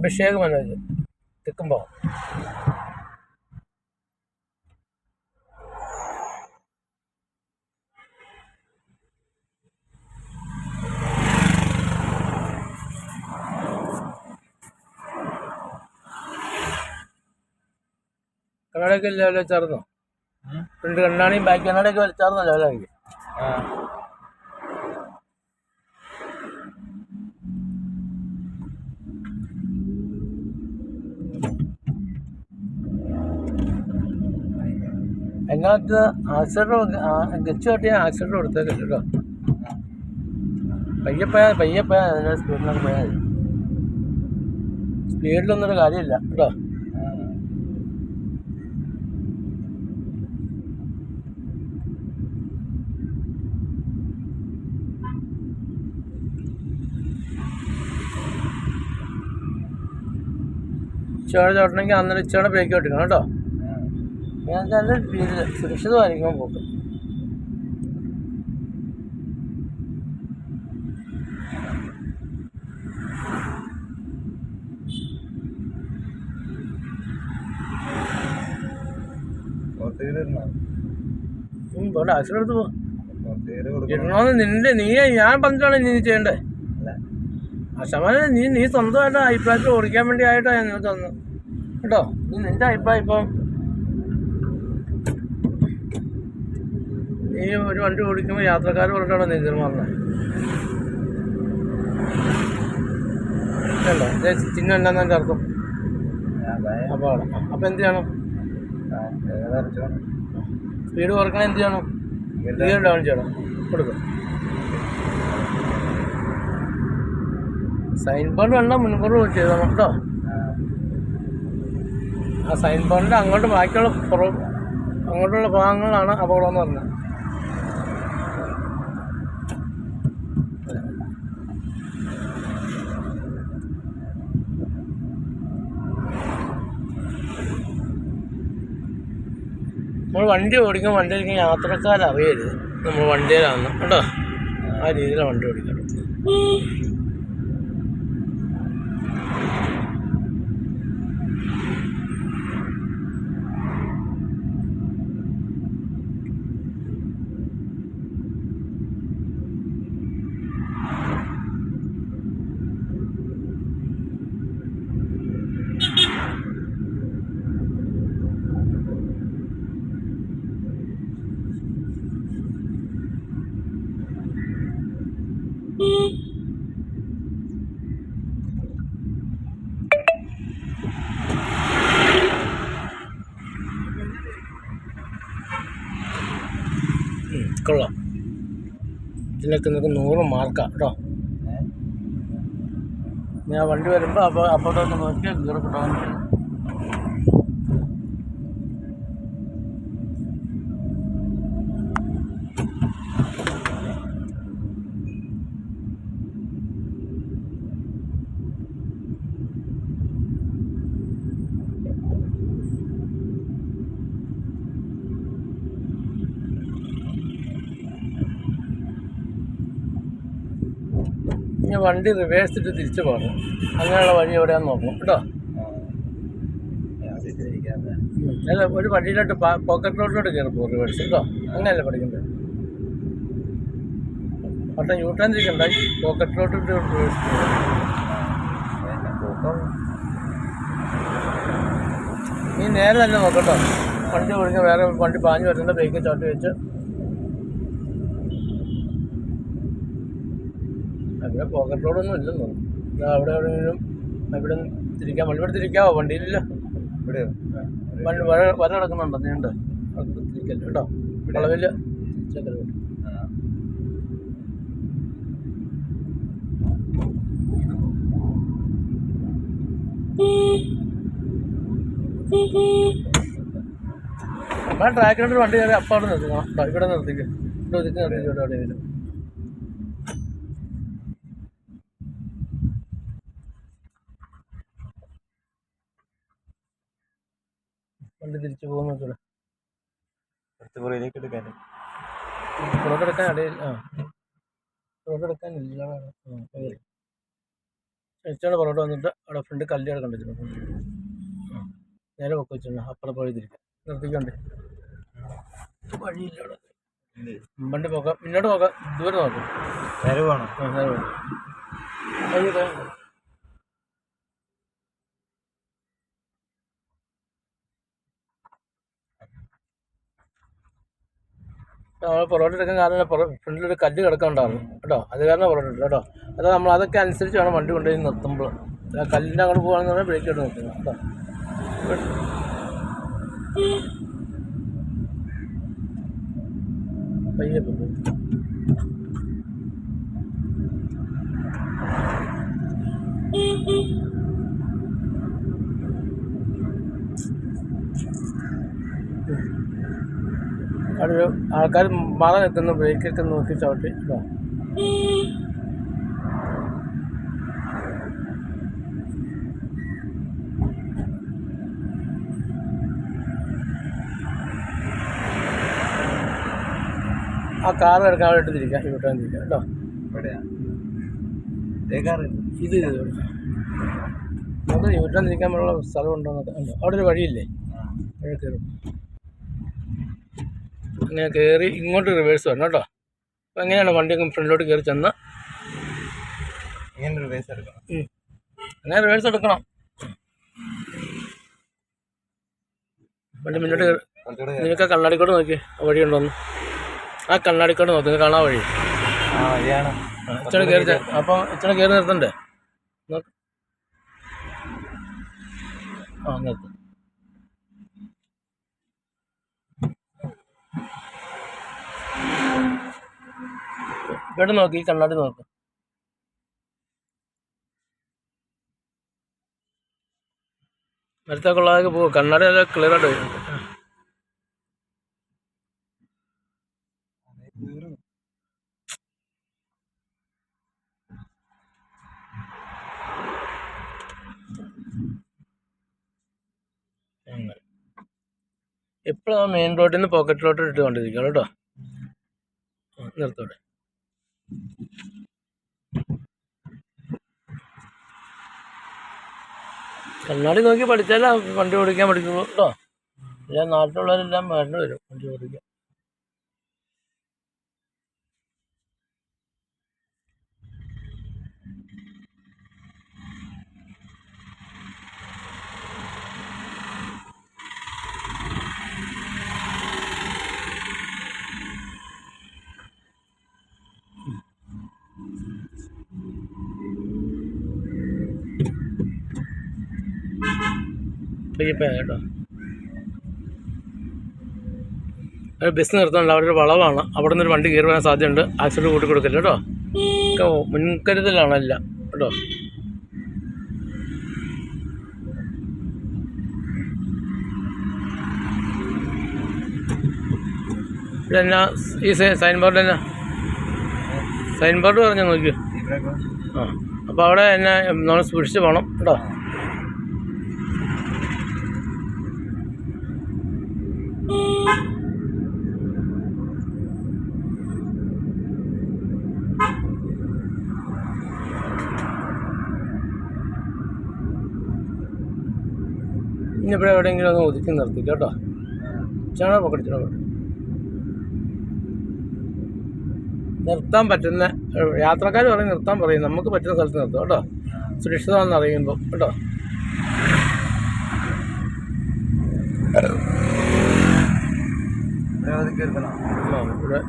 അഭിഷേക് മനോജ് തെക്കുമ്പോൾ കണ്ണടയൊക്കെ ലെവൽ വെച്ചാർന്നോ? ഫ്രണ്ട് കണ്ണാടിയും ബാക്കി കണ്ണാടിയൊക്കെ വെച്ചാർന്നോ ലെവലാക്കി അതിനകത്ത് ആക്സിഡന്റ് ഗച്ച് കട്ടിയ ആക്സിഡന്റ് കൊടുത്തേക്കല്ല കേട്ടോ. പയ്യെ പോയാൽ പയ്യെ പോയാൽ അതിന്റെ സ്പീഡിലൊക്കെ പോയാൽ മതി. സ്പീഡിലൊന്നും ഒരു കാര്യമില്ല കേട്ടോ. ഇച്ചോടെ ചോട്ടണമെങ്കിൽ അന്നേരം ഇച്ചോടെ ബ്രേക്ക് ഓട്ടിക്കണം കേട്ടോ. ഞാൻ നല്ല രീതിയിൽ സുരക്ഷിതമായിരിക്കണം പോക്ക് ഉം, പോട്ടെ ആക്സിഡന്റ് എടുത്ത് പോ. ഇടണമെന്ന് നിന്റെ നീ ഞാൻ പറഞ്ഞിട്ടാണ് നീ ചെയ്യണ്ടേ? ആ ശമാനം നീ നീ സ്വന്തമായിട്ട് അഭിപ്രായത്തിൽ ഓടിക്കാൻ വേണ്ടി ആയിട്ടാണ് ഞാൻ നിനക്ക് തന്നു കേട്ടോ? നീ നിന്റെ അഭിപ്രായം ഇപ്പം നീ ഒരു വണ്ടി ഓടിക്കുമ്പോൾ യാത്രക്കാർ പറഞ്ഞിട്ടാണോ നീ ഇതിന് പറഞ്ഞത് അല്ല ചിഹ്നം എന്താണെന്ന് എന്റെ അർത്ഥം? അപ്പോൾ അപ്പം എന്ത് ചെയ്യണം? സ്പീഡ് കുറക്കണം എന്ത് ചെയ്യണം? ഗിയർ ഡൗൺ ചെയ്യണം. കൊടുക്കും. സൈൻ ബോർഡ് വേണ്ട മുൻകൂർ ചെയ്തോ കേട്ടോ. ആ സൈൻ ബോർഡിന്റെ അങ്ങോട്ട് ബാക്കിയുള്ള പുറം അങ്ങോട്ടുള്ള ഭാഗങ്ങളാണ് അപകടം എന്ന് പറഞ്ഞത്. നമ്മൾ വണ്ടി ഓടിക്കുമ്പോൾ വണ്ടി ഓടിക്കുന്ന യാത്രക്കാരറിയരുത്. നമ്മൾ വണ്ടിയിലാണ്. കേട്ടോ ആ രീതിയിലാണ് വണ്ടി ഓടിക്കണം കൊള്ളാം. ഇതിനൊക്കെ നിനക്ക് നൂറ് മാർക്കാണ് കേട്ടോ. ഞാൻ വണ്ടി വരുമ്പോൾ അപ്പോൾ അപ്പോഴത്തെ നോക്കിയാൽ ഡൗൺ ഇനി വണ്ടി റിവേഴ്സ് ഇട്ട് തിരിച്ചു പോകണം അങ്ങനെയുള്ള വഴി എവിടെയാന്ന് നോക്കണം. കേട്ടോ. അല്ല ഒരു വണ്ടിയിലോട്ട് പോക്കറ്റ് റോഡിലോട്ട് കയറി പോകും റിവേഴ്സ് കേട്ടോ? അങ്ങനെയല്ലേ പഠിക്കണ്ടേ പക്ഷേ യൂ ടേൺ തിരിക്കണ്ട പോക്കറ്റ് റോഡിലോട്ട് റിവേഴ്സ് നീ നേരെ തന്നെ നോക്കട്ടോ വണ്ടി ഒഴിഞ്ഞ് വേറെ വണ്ടി പാഞ്ഞു വരുന്നുണ്ട്. ബ്രേക്ക് ചവിട്ടി വെച്ച്. അവിടെ പോക്കറ്റ് റോഡൊന്നും ഇല്ലെന്ന് തോന്നുന്നു. അവിടെ എവിടെയെങ്കിലും ഇവിടെ തിരിക്കാൻ വണ്ടി ഇവിടെ തിരിക്കാവോ? വണ്ടിയിലില്ല. വണ്ടി വര വര കിടക്കുന്നുണ്ടോ നീണ്ട് തിരിക്കല്ലോ കേട്ടോ? വളവില്ല തിരിച്ചേക്കല്ലോ നമ്മളെ ട്രാക്കിനോട് വണ്ടി കയറി അപ്പം അവിടെ നിർത്തിക്കണം ഇവിടെ നിർത്തിക്കും. ഇവിടെ ഒതുക്കി നിർത്തിക്കും ഇവിടെ എവിടെയെങ്കിലും. വണ്ടി തിരിച്ചു പോകുന്ന അടുത്ത പുറയിലേക്ക് എടുക്കാൻ എടുക്കാൻ ഇടയിൽ ആ. വന്നിട്ട് അവിടെ ഫ്രണ്ട് കല്ല് കിടക്കണ്ട കണ്ടിട്ടുണ്ട് നേരെ പൊക്കെ വെച്ചിട്ടുണ്ട്. അപ്പുറം പോയി തിരിക്കാം നിർത്തിക്കണ്ട്. വഴിയില്ല അവിടെ. വണ്ടി പോക്കാം. മുന്നോട്ട് പോക്കാം. ദൂരെ നോക്കാം. നേരെ പോകണം നേരെ പോകാം വഴി പോയാൽ മതി. നമ്മൾ പൊറോട്ട എടുക്കാൻ കാരണം ഫ്രണ്ടിലൊരു കല്ല് കിടക്കണ്ടായിരുന്നു കേട്ടോ? അത് കാരണം പൊറോട്ട കേട്ടോ? അത് നമ്മൾ അതൊക്കെ അനുസരിച്ച് വേണം വണ്ടി കൊണ്ടുപോയി നിർത്തുമ്പോൾ കല്ലിന്റെ അങ്ങോട്ട് പോകുകയാണെന്ന് പറഞ്ഞാൽ ബ്രേക്ക് ഇട്ട് നിർത്തുന്നത് കേട്ടോ? പയ്യെ അവിടെ ആൾക്കാർ മറ നിൽക്കുന്നു ബ്രേക്കൊക്കെ നോക്കി ചവിട്ടി. കേട്ടോ ആ കാർ എടുക്കാൻ അവിടെ തിരിക്കാം ഇവിടെ തിരിക്കാം കേട്ടോ ഇത്. നമുക്ക് ഇവിടെ. നമുക്ക് യൂട്ടേൺ തിരിക്കാനുള്ള സ്ഥലമുണ്ടോ എന്നൊക്കെ. ഉണ്ട്? അവിടെ ഒരു വഴിയില്ലേ? അവിടെ കയറും. അങ്ങനെ കയറി ഇങ്ങോട്ട് റിവേഴ്സ് വരണം കേട്ടോ. അപ്പോൾ എങ്ങനെയാണ് വണ്ടി ഫ്രണ്ടിലോട്ട് കയറി ചെന്ന്? ഇങ്ങനെ റിവേഴ്സ് എടുക്കണം. അങ്ങനെ റിവേഴ്സ് എടുക്കണം. വണ്ടി മുന്നോട്ട് നിനക്ക് ആ കണ്ണാടിക്കോട് നോക്കി. വഴി ഉണ്ടോന്ന് ആ കണ്ണാടിക്കോട് നോക്കി. കാണാൻ വഴി. ഇച്ചടെ കയറി അപ്പോൾ അപ്പം ഇച്ചടെ കയറി നിർത്തണ്ടേ? നോക്ക്. ആ നിർത്തും. ഇവിടെ നോക്കി കണ്ണാടി നോക്ക്. അടുത്തേക്കുള്ളതൊക്കെ പോകും കണ്ണാടി നല്ല ക്ലിയർ ആയിട്ട് എപ്പോഴും ആ മെയിൻ റോഡിൽ നിന്ന് പോക്കറ്റിലോട്ട് ഇട്ട് കൊണ്ടിരിക്കണം കേട്ടോ. നിർത്തോടെ കണ്ണാടി നോക്കി പഠിച്ചാലേ വണ്ടി ഓടിക്കാൻ പഠിക്കുള്ളൂ കേട്ടോ. ഞാൻ നാട്ടിലുള്ളവരെല്ലാം വേണ്ടി വരും വണ്ടി ഓടിക്കാൻ. പയ്യപ്പ കേട്ടോ. ബസ് നിർത്തുന്നുണ്ട് അവിടെ ഒരു വളവാണ്. അവിടെ നിന്നൊരു വണ്ടി കയറി വരാൻ സാധ്യതയുണ്ട്. ആക്സിഡന്റ് കൂട്ടി കൊടുക്കില്ല കേട്ടോ. മുൻകരുതലാണല്ല കേട്ടോ. ഇവിടെ എന്നാ ഈ സൈൻ ബോർഡ് എന്നാ? സൈൻ ബോർഡ് പറഞ്ഞു നോക്കിയോ ആ. അപ്പോൾ അവിടെ എന്നെ നമ്മൾ സൂക്ഷിച്ച് പോകണം കേട്ടോ. ഇനി ഇവിടെ എവിടെയെങ്കിലും ഒന്ന് ഒതുക്കി നിർത്തി കേട്ടോ. ചാണ പറ്റും. നിർത്താൻ പറ്റുന്ന യാത്രക്കാർ പറയും നിർത്താൻ പറയും. നമുക്ക് പറ്റുന്ന സ്ഥലത്ത് നിർത്തും കേട്ടോ. സുരക്ഷിതമാണെന്ന് അറിയുമ്പോൾ കേട്ടോ. ഇവിടെ.